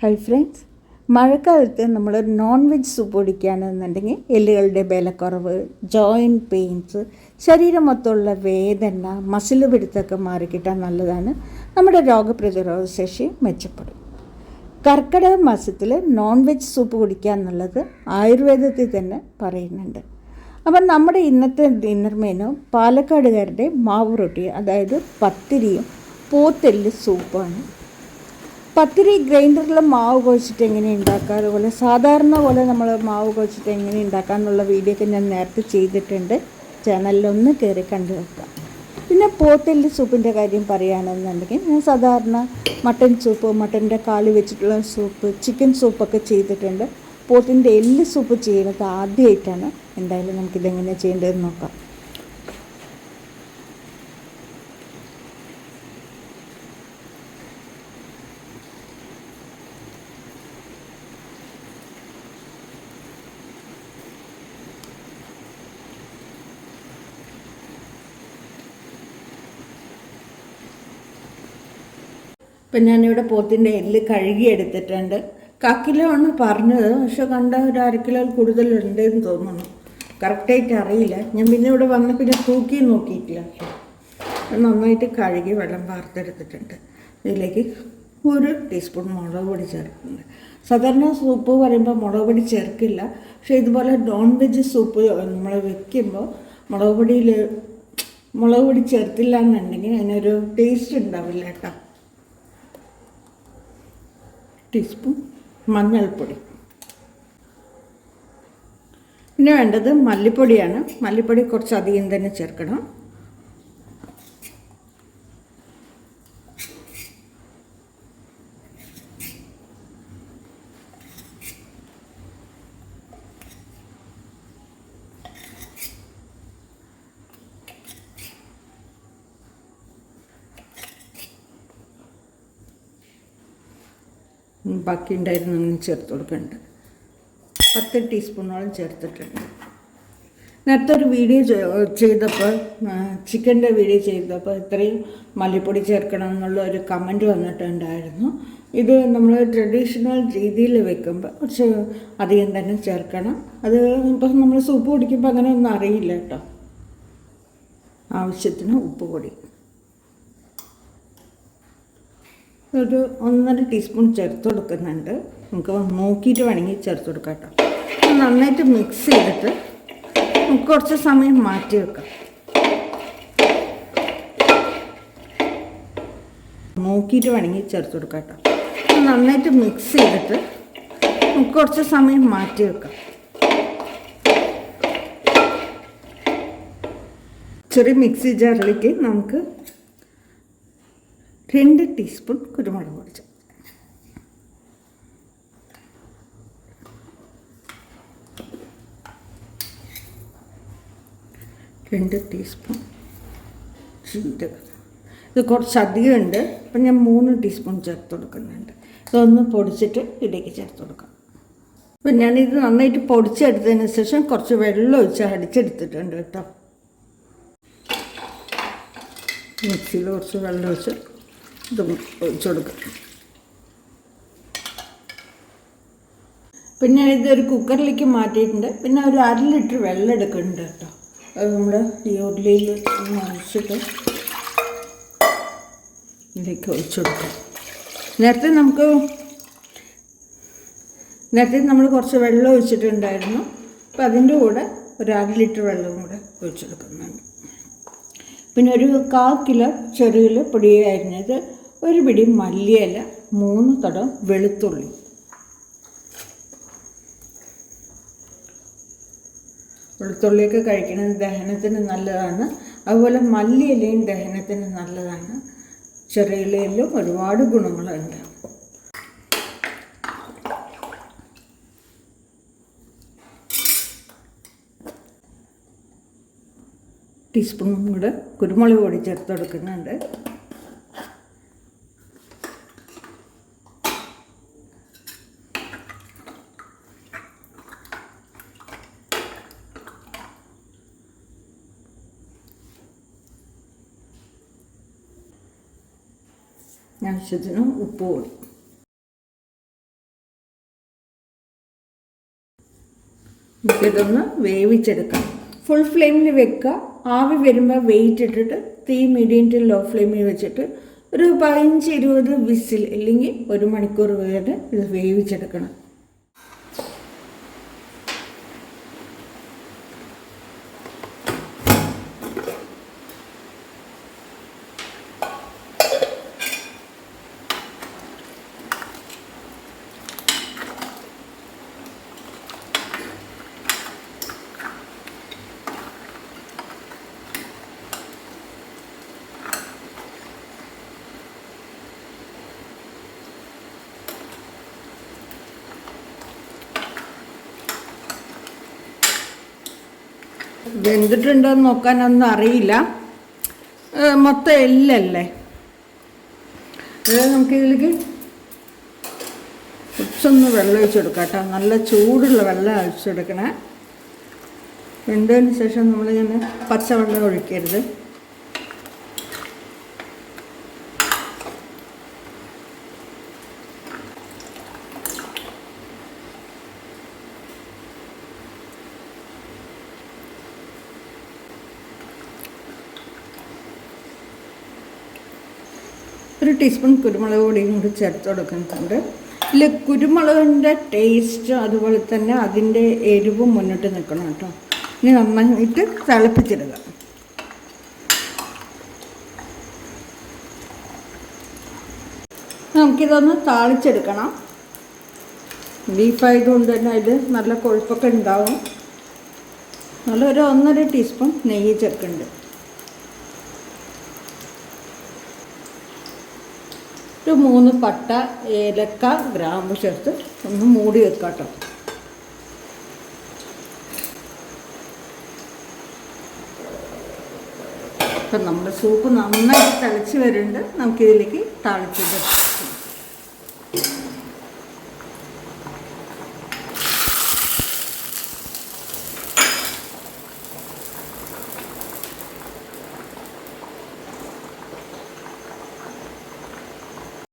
Hi friends മഴക്കാലത്ത് നമ്മൾ non veg soup കുടിക്കുകയാണെന്നുണ്ടെങ്കിൽ എല്ലുകളുടെ ബലക്കുറവ് ജോയിന്റ് പെയിൻസ് ശരീരം മൊത്തമുള്ള വേദന മസിൽ പിടുത്തൊക്കെ മാറിക്കിട്ടാൻ നല്ലതാണ്. നമ്മുടെ രോഗപ്രതിരോധ ശേഷി മെച്ചപ്പെടും. കർക്കിടക മാസത്തിൽ നോൺ വെജ് സൂപ്പ് കുടിക്കുക എന്നുള്ളത് ആയുർവേദത്തിൽ തന്നെ പറയുന്നുണ്ട്. അപ്പം നമ്മുടെ ഇന്നത്തെ ഡിന്നർ മെനു പാലക്കാടുകാരുടെ മാവ് റൊട്ടി അതായത് പത്തിരിയും പോത്തെല്ല് സൂപ്പാണ് പത്തിരി ഗ്രൈൻഡറിൽ മാവ് കുഴച്ചിട്ട് എങ്ങനെ ഉണ്ടാക്കുക അതുപോലെ സാധാരണ പോലെ നമ്മൾ മാവ് കുഴച്ചിട്ട് എങ്ങനെ ഉണ്ടാക്കുക എന്നുള്ള വീഡിയോ ഒക്കെ ഞാൻ നേരത്തെ ചെയ്തിട്ടുണ്ട്. ചാനലിലൊന്ന് കയറി കണ്ടു വെക്കാം പിന്നെ പോത്തലിന്റെ സൂപ്പിന്റെ കാര്യം പറയുകയാണെന്നുണ്ടെങ്കിൽ ഞാൻ സാധാരണ മട്ടൻ സൂപ്പ് മട്ടന്റെ കാൽ വെച്ചിട്ടുള്ള സൂപ്പ് ചിക്കൻ സൂപ്പൊക്കെ ചെയ്തിട്ടുണ്ട്. പോത്തിന്റെ എല്ല് സൂപ്പ് ചെയ്യുന്നത് ആദ്യമായിട്ടാണ്. എന്തായാലും നമുക്കിതെങ്ങനെ ചെയ്യേണ്ടതെന്ന് നോക്കാം. ഇപ്പം ഞാനിവിടെ പോത്തിന്റെ എല്ല് കഴുകി എടുത്തിട്ടുണ്ട് കാക്കിലോ ആണ് പറഞ്ഞത്. പക്ഷെ കണ്ട ഒരു അര കിലോ കൂടുതലുണ്ടെന്ന് തോന്നുന്നു. കറക്റ്റായിട്ട് അറിയില്ല. ഞാൻ പിന്നെ ഇവിടെ വന്ന് പിന്നെ തൂക്കി നോക്കിയിട്ടില്ല. നന്നായിട്ട് കഴുകി വെള്ളം വാർത്തെടുത്തിട്ടുണ്ട്. ഇതിലേക്ക് ഒരു ടീസ്പൂൺ മുളക് പൊടി ചേർക്കുന്നുണ്ട്. സാധാരണ സൂപ്പ് പറയുമ്പോൾ മുളക് പൊടി ചേർക്കില്ല. പക്ഷേ ഇതുപോലെ നോൺ വെജ് സൂപ്പ് നമ്മൾ വെക്കുമ്പോൾ മുളക് പൊടിയിൽ മുളക് പൊടി ചേർത്തില്ല എന്നുണ്ടെങ്കിൽ അതിനൊരു ടേസ്റ്റ് ഉണ്ടാവില്ല കേട്ടോ. ടീസ്പൂൺ മഞ്ഞൾപ്പൊടി. പിന്നെ വേണ്ടത് മല്ലിപ്പൊടിയാണ്. മല്ലിപ്പൊടി കുറച്ചധികം തന്നെ ചേർക്കണം. ബാക്കി ഉണ്ടായിരുന്നു അങ്ങനെ ചേർത്ത് കൊടുക്കുന്നുണ്ട്. പത്ത് ടീസ്പൂണോളം ചേർത്തിട്ടുണ്ട്. നേരത്തെ ഒരു വീഡിയോ ചെയ്തപ്പോൾ ചിക്കന്റെ വീഡിയോ ചെയ്തപ്പോൾ ഇത്രയും മല്ലിപ്പൊടി ചേർക്കണം എന്നുള്ള ഒരു കമന്റ് വന്നിട്ടുണ്ടായിരുന്നു. ഇത് നമ്മൾ ട്രഡീഷണൽ രീതിയിൽ വെക്കുമ്പോൾ കുറച്ച് അധികം തന്നെ ചേർക്കണം. അത് ഇപ്പം നമ്മൾ സൂപ്പ് കുടിക്കുമ്പോൾ അങ്ങനെ ഒന്നും അറിയില്ല കേട്ടോ. ആവശ്യത്തിന് ഉപ്പ് പൊടി. ഒരു ഒന്നര ടീസ്പൂൺ ചേർത്ത് കൊടുക്കുന്നുണ്ട്. നമുക്ക് നോക്കിയിട്ട് വേണമെങ്കിൽ ചേർത്ത് കൊടുക്കാം കേട്ടോ. നന്നായിട്ട് മിക്സ് ചെയ്തിട്ട് നമുക്ക് കുറച്ച് സമയം മാറ്റി വെക്കാം. നോക്കിയിട്ട് വേണമെങ്കിൽ ചേർത്ത് കൊടുക്കാം കേട്ടോ. നന്നായിട്ട് മിക്സ് ചെയ്തിട്ട് നമുക്ക് കുറച്ച് സമയം മാറ്റി വെക്കാം. ചെറിയ മിക്സി ജാറിലേക്ക് നമുക്ക് രണ്ട് ടീസ്പൂൺ കുരുമുളക് പൊടി രണ്ട് ടീസ്പൂൺ ജീരകം. ഇത് കുറച്ചധികം ഉണ്ട് അപ്പം ഞാൻ മൂന്ന് ടീസ്പൂൺ ചേർത്ത് കൊടുക്കുന്നുണ്ട്. ഇതൊന്ന് പൊടിച്ചിട്ട് ഇടയ്ക്ക് ചേർത്ത് കൊടുക്കാം. അപ്പം ഞാനിത് നന്നായിട്ട് പൊടിച്ചെടുത്തതിന് ശേഷം കുറച്ച് വെള്ളം ഒഴിച്ച് അടിച്ചെടുത്തിട്ടുണ്ട് കേട്ടോ. മിക്സിയിൽ കുറച്ച് വെള്ളം ഒഴിച്ച് ഇത് ഒഴിച്ചു കൊടുക്കുക പിന്നെ ഇതൊരു കുക്കറിലേക്ക് മാറ്റിയിട്ടുണ്ട്. പിന്നെ ഒരു അര ലിറ്റർ വെള്ളം എടുക്കുന്നുണ്ട് കേട്ടോ. അത് നമ്മുടെ ഈ ഉരുളിയിൽ മറിച്ചിട്ട് ഇതിലേക്ക് ഒഴിച്ചു കൊടുക്കാം നേരത്തെ നമുക്ക് നേരത്തെ നമ്മൾ കുറച്ച് വെള്ളം ഒഴിച്ചിട്ടുണ്ടായിരുന്നു. അപ്പം അതിന്റെ കൂടെ ഒരു അര ലിറ്റർ വെള്ളവും കൂടെ ഒഴിച്ചെടുക്കുന്നുണ്ട് പിന്നെ ഒരു കാൽ കിലോ ചെറിയ പൊടിയായിരുന്നത് ഒരു പിടി മല്ലിയില മൂന്ന് തടം വെളുത്തുള്ളി. വെളുത്തുള്ളിയൊക്കെ കഴിക്കുന്നത് ദഹനത്തിന് നല്ലതാണ്. അതുപോലെ മല്ലിയിലയും ദഹനത്തിന് നല്ലതാണ്. ചെറിയിലയിലും ഒരുപാട് ഗുണങ്ങളുണ്ട്. ടീസ്പൂൺ കൂടെ കുരുമുളക് പൊടി ചേർത്ത് കൊടുക്കുന്നുണ്ട് ആവശ്യത്തിന് ഉപ്പ് കൂടി നമുക്കിതൊന്ന് വേവിച്ചെടുക്കാം. ഫുൾ ഫ്ലെയിമിൽ വെക്കുക. ആവി വരുമ്പോൾ വെയിറ്റ് ഇട്ടിട്ട് തീ മീഡിയം ടു ലോ ഫ്ലെയിമിൽ വെച്ചിട്ട് ഒരു പതിനഞ്ച് ഇരുപത് വിസിൽ അല്ലെങ്കിൽ ഒരു മണിക്കൂർ വരെ ഇത് വേവിച്ചെടുക്കണം. വെന്തിട്ടുണ്ടോയെന്ന് നോക്കാനൊന്നും അറിയില്ല. മൊത്തം എല്ലല്ലേ? അതായത് നമുക്കിതിലേക്ക് കുറച്ചൊന്ന് വെള്ളം ഒഴിച്ചെടുക്കാം കേട്ടോ. നല്ല ചൂടുള്ള വെള്ളം ഒഴിച്ചെടുക്കണേ വെന്തതിന് ശേഷം നമ്മളിങ്ങനെ പച്ചവെള്ളം ഒഴിക്കരുത്. ഒരു ടീസ്പൂൺ കുരുമുളക് പൊടിയും കൂടി ചേർത്ത് കൊടുക്കുന്നുണ്ട്. ഇതിൽ കുരുമുളകിന്റെ ടേസ്റ്റ് അതുപോലെ തന്നെ അതിന്റെ എരിവും മുന്നോട്ട് നിൽക്കണം കേട്ടോ. ഇനി നന്നായിട്ട് തിളപ്പിച്ചിടുക. നമുക്കിതൊന്ന് താളിച്ചെടുക്കണം. ബീഫായതുകൊണ്ട് തന്നെ അതിൽ നല്ല കൊഴുപ്പൊക്കെ ഉണ്ടാവും. നല്ല ഒരു ഒന്നര ടീസ്പൂൺ നെയ്യ് ചേർക്കുന്നുണ്ട്. ഒരു മൂന്ന് പട്ട ഏലക്ക ഗ്രാമ്പു ചേർത്ത് ഒന്ന് മൂടി വെക്കാട്ടോ കേട്ടോ അപ്പം നമ്മുടെ സൂപ്പ് നന്നായിട്ട് തിളച്ച് വരുന്നുണ്ട്. നമുക്കിതിലേക്ക് താളിച്ചിട്ട്